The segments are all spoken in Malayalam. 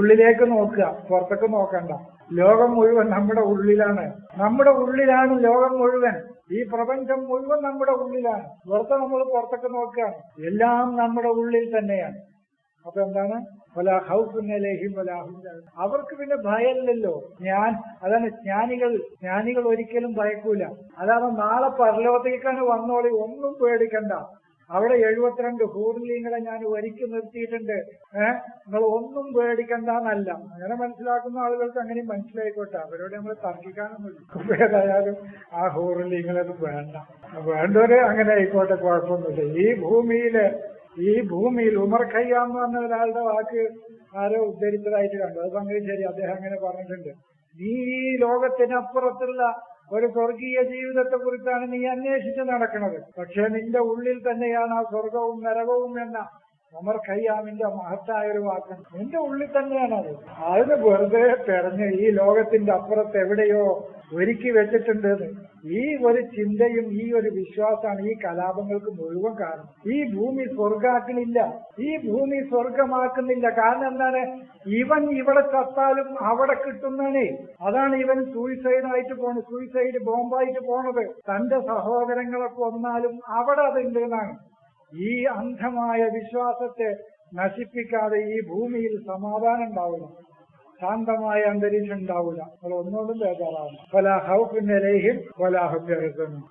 ഉള്ളിലേക്ക് നോക്കുക. പുറത്തൊക്കെ നോക്കണ്ട. ലോകം മുഴുവൻ നമ്മുടെ ഉള്ളിലാണ്. നമ്മുടെ ഉള്ളിലാണ് ലോകം മുഴുവൻ. ഈ പ്രപഞ്ചം മുഴുവൻ നമ്മുടെ ഉള്ളിലാണ്. പുറത്ത് നമ്മൾ പുറത്തൊക്കെ നോക്കുകയാണ് എല്ലാം നമ്മുടെ ഉള്ളിൽ തന്നെയാണ്. അപ്പൊ എന്താണ്? വലാ ഹൗഫുൻ അലൈഹിം വലാ ഹും അവർക്ക് പിന്നെ ഭയമില്ലല്ലോ. ഞാൻ അതാണ് ജ്ഞാനികൾ. ജ്ഞാനികൾ ഒരിക്കലും ഭയക്കൂല. അതാണ് നാളെ പരലോകത്തേക്കാണ് വന്നോളി. ഒന്നും പേടിക്കണ്ട. അവിടെ എഴുപത്തിരണ്ട് ഹൂർലിങ്ങളെ ഞാൻ ഒരുക്കി നിർത്തിയിട്ടുണ്ട്. ഏഹ് നിങ്ങൾ ഒന്നും പേടിക്കണ്ടെന്നല്ല. അങ്ങനെ മനസ്സിലാക്കുന്ന ആളുകൾക്ക് അങ്ങനെയും മനസ്സിലായിക്കോട്ടെ. അവരോട് നമ്മൾ തർക്കിക്കാനൊന്നുമില്ല. ഏതായാലും ആ ഹൂർലിങ്ങളത് വേണ്ട. വേണ്ടവര് അങ്ങനെ ആയിക്കോട്ടെ കുഴപ്പമൊന്നുമില്ല. ഈ ഭൂമിയിൽ ഈ ഭൂമിയിൽ ഉമർ ഖയ്യാം പറഞ്ഞ ഒരാളുടെ വാക്ക് ആരോ ഉദ്ധരിച്ചതായിട്ട് കണ്ടു. അത് ഭയങ്കര ശരി. അദ്ദേഹം അങ്ങനെ പറഞ്ഞിട്ടുണ്ട്. നീ ഈ ലോകത്തിനപ്പുറത്തുള്ള ഒരു സ്വർഗീയ ജീവിതത്തെ കുറിച്ചാണ് നീ അന്വേഷിച്ച് നടക്കുന്നത്. പക്ഷെ നിന്റെ ഉള്ളിൽ തന്നെയാണ് ആ സ്വർഗവും നരകവും എന്ന ഉമർ ഖയ്യാമിന്റെ മഹത്തായ ഒരു വാക്കം. നിന്റെ ഉള്ളിൽ തന്നെയാണ് അത് അതിന് വെറുതെ തെരഞ്ഞ് ഈ ലോകത്തിന്റെ അപ്പുറത്ത് എവിടെയോ ഒരുക്കി വെച്ചിട്ടുണ്ട് ഈ ഒരു ചിന്തയും ഈ ഒരു വിശ്വാസമാണ് ഈ കലാപങ്ങൾക്ക് മുഴുവൻ കാരണം. ഈ ഭൂമി സ്വർഗാക്കണില്ല ഈ ഭൂമി സ്വർഗമാക്കുന്നില്ല കാരണം എന്താണ്? ഇവൻ ഇവിടെ ചത്താലും അവിടെ കിട്ടുന്നേ അതാണ് ഇവൻ സൂയിസൈഡ് ആയിട്ട് പോണത്. സൂയിസൈഡ് ബോംബായിട്ട് പോണത്. തന്റെ സഹോദരങ്ങളെ കൊന്നാലും അവിടെ അതുണ്ട് എന്നാണ്. ഈ അന്ധമായ വിശ്വാസത്തെ നശിപ്പിക്കാതെ ഈ ഭൂമിയിൽ സമാധാനം ഉണ്ടാവില്ല ശാന്തമായ അന്തരീക്ഷം ഉണ്ടാവില്ല നമ്മൾ ഒന്നോടും ബേജാറാവണം പല ഹൗഫിനലേഹിം കൊലാഹും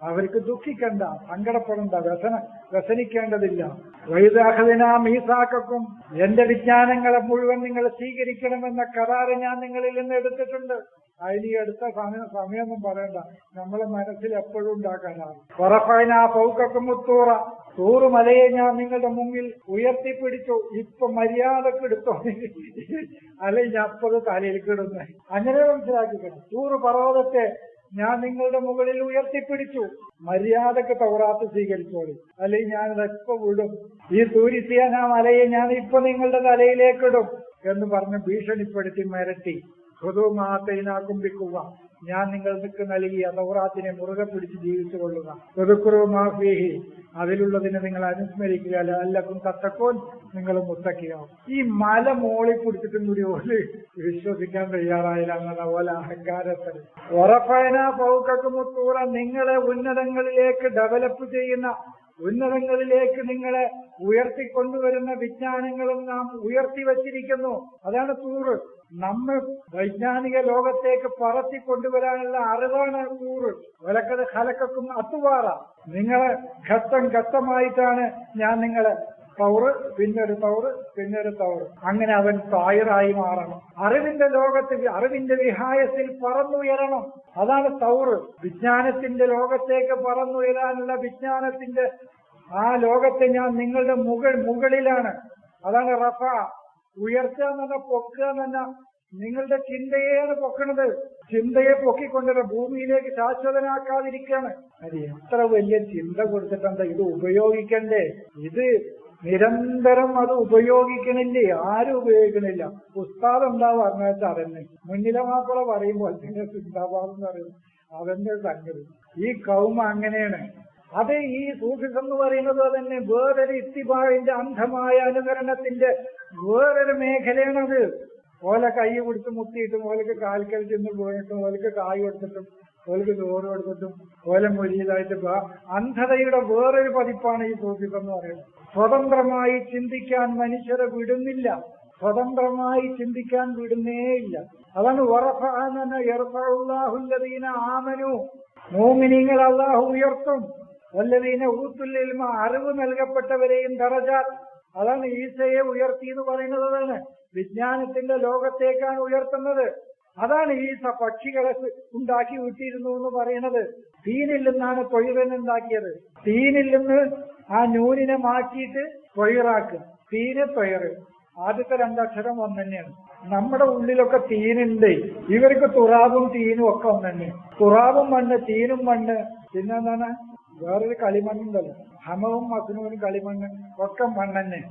അവർക്ക് ദുഃഖിക്കണ്ട സങ്കടപ്പെടണ്ട വ്യസന വ്യസനിക്കേണ്ടതില്ല. വൈദാഹദിന മീസാക്കും എന്റെ വിജ്ഞാനങ്ങളെ മുഴുവൻ നിങ്ങൾ സ്വീകരിക്കണമെന്ന കരാറ് ഞാൻ നിങ്ങളിൽ നിന്ന് എടുത്തിട്ടുണ്ട്. അതിന് അടുത്ത സമയം സമയമൊന്നും പറയണ്ട. നമ്മളെ മനസ്സിൽ എപ്പോഴും ഉണ്ടാക്കാനാണ്. ഉറപ്പൈന പൗക്കക്കും മുത്തൂറ തൂറുമലയെ ഞാൻ നിങ്ങളുടെ മുമ്പിൽ ഉയർത്തിപ്പിടിച്ചു. ഇപ്പൊ മര്യാദയ്ക്ക് എടുത്തോ? അല്ലെ ഞാൻ അപ്പത് തലയിൽ കിടന്നു. അങ്ങനെ മനസ്സിലാക്കിക്കണം. തൂറ് പർവതത്തെ ഞാൻ നിങ്ങളുടെ മുകളിൽ ഉയർത്തിപ്പിടിച്ചു. മര്യാദയ്ക്ക് തൗറാത്ത് സ്വീകരിച്ചോളി. അല്ലെങ്കിൽ ഞാനത് എപ്പോ വിടും. ഈ തൂരിസിയാന മലയെ ഞാൻ ഇപ്പൊ നിങ്ങളുടെ തലയിലേക്കിടും എന്ന് പറഞ്ഞ് ഭീഷണിപ്പെടുത്തി മിരട്ടി. ഹൃദുമാത്തൈനാക്കുംപിക്കുക ഞാൻ നിങ്ങൾക്ക് നൽകിയ തൗറാത്തിനെ മുറുകെ പിടിച്ച് ജീവിച്ചു കൊള്ളുക ഹൃദുക്കുറുമാഫീഹി അതിലുള്ളതിനെ നിങ്ങൾ അനുസ്മരിക്കുക. അല്ലക്കും തത്തക്കോൻ നിങ്ങൾ മുത്തക്കിയാവും ഈ മല മോളി പിടിച്ചിട്ടും കൂടി ഓൽ വിശ്വസിക്കാൻ തയ്യാറായില്ല എന്നുള്ള പോലെ അഹങ്കാരത്തിൽ. ഉറപ്പയന പൗക്കക്കുമുത്തൂറ നിങ്ങളെ ഉന്നതങ്ങളിലേക്ക് ഡെവലപ്പ് ചെയ്യുന്ന ഉന്നതങ്ങളിലേക്ക് നിങ്ങളെ ഉയർത്തിക്കൊണ്ടുവരുന്ന വിജ്ഞാനങ്ങളും നാം ഉയർത്തി വച്ചിരിക്കുന്നു. അതാണ് തൂറ് നമ്മൾ വൈജ്ഞാനിക ലോകത്തേക്ക് പറത്തി കൊണ്ടുവരാനുള്ള അറിവാണ് തൂറ് വിലക്കത് ഹലക്കും അത്തുവാറ. നിങ്ങളെ ഘട്ടം ഘട്ടമായിട്ടാണ് ഞാൻ നിങ്ങളെ തൗറ് പിന്നൊരു തൗറ് പിന്നൊരു തൗറ് അങ്ങനെ അവൻ തായറായി മാറണം. അറിവിന്റെ ലോകത്ത് അറിവിന്റെ വിഹായത്തിൽ പറന്നുയരണം. അതാണ് തൗറ് വിജ്ഞാനത്തിന്റെ ലോകത്തേക്ക് പറന്നുയരാനുള്ള വിജ്ഞാനത്തിന്റെ ആ ലോകത്തെ ഞാൻ നിങ്ങളുടെ മുകൾ മുകളിലാണ്. അതാണ് റഫ. ഉയർത്തുക എന്നല്ല പൊക്കുക എന്നല്ല നിങ്ങളുടെ ചിന്തയെയാണ് പൊക്കണത്. ചിന്തയെ പൊക്കിക്കൊണ്ടിരുന്ന ഭൂമിയിലേക്ക് ശാശ്വതനാക്കാതിരിക്കാണ് അത് എത്ര വലിയ ചിന്ത കൊടുത്തിട്ടുണ്ട് ഇത് ഉപയോഗിക്കണ്ടേ? ഇത് നിരന്തരം അത് ഉപയോഗിക്കണില്ല? ആരും ഉപയോഗിക്കണില്ല. ഉസ്താദ് എന്താ പറഞ്ഞാൽ അതന്നെ മുന്നിലെ മാപ്പിള പറയുമ്പോൾ തന്നെ സിദ്ധാഭാവം എന്ന് പറയും അതെന്റെ സംഗതി. ഈ കൗമ അങ്ങനെയാണ്. അത് ഈ സൂഫിസം എന്ന് പറയുന്നത് തന്നെ വേറൊരു ഇത്തിബാഴിന്റെ അന്ധമായ അനുകരണത്തിന്റെ വേറൊരു മേഖലയാണത്. ഓല കൈ പിടിച്ച് മുത്തിയിട്ടും ഓലക്ക് കാൽക്കൽ ചെന്ന് പോയിട്ടും ഓലക്ക് കായ് കൊടുത്തിട്ടും ഓലക്ക് ചോറ് കൊടുത്തിട്ടും ഓല മൊഴിയിലായിട്ട് അന്ധതയുടെ വേറൊരു പതിപ്പാണ് ഈ സൂഫിസം എന്ന് പറയുന്നത്. സ്വതന്ത്രമായി ചിന്തിക്കാൻ മനുഷ്യരെ വിടുന്നില്ല. സ്വതന്ത്രമായി ചിന്തിക്കാൻ വിടുന്നേയില്ല. അതാണ് ഉറഫ എന്ന് പറഞ്ഞാൽ ആമനു. മോമിനിങ്ങൾ അള്ളാഹു ഉയർത്തും. വല്ലതീന ഊത്തുല്ലിൽമ അറിവ് നൽകപ്പെട്ടവരെയും ദറജ അതാണ് ഈശയെ ഉയർത്തി എന്ന് പറയുന്നത് അതാണ്. വിജ്ഞാനത്തിന്റെ ലോകത്തേക്കാണ് ഉയർത്തുന്നത്. അതാണ് ഈസ പക്ഷികളെ ഉണ്ടാക്കി വിട്ടിരുന്നു എന്ന് പറയുന്നത്. തീനിൽ നിന്നാണ് തൊഴിലൻ തീനിൽ നിന്ന് ആ നൂനിനെ മാറ്റിയിട്ട് തൊഴിറാക്കുക തീന് തൊയറ് ആദ്യത്തെ രണ്ടക്ഷരം ഒന്ന് തന്നെയാണ്. നമ്മുടെ ഉള്ളിലൊക്കെ തീനുണ്ട്. ഇവർക്ക് തുറാബും തീനും ഒക്കെ ഒന്ന് തന്നെ മണ്ണ് തീനും മണ്ണ്. പിന്നെന്താണ് വേറൊരു കളിമണ്ണുണ്ടല്ലോ. ഹമവും മസനൂനും കളിമണ്ണ് ഒക്കെ മണ്ണെന്നെ.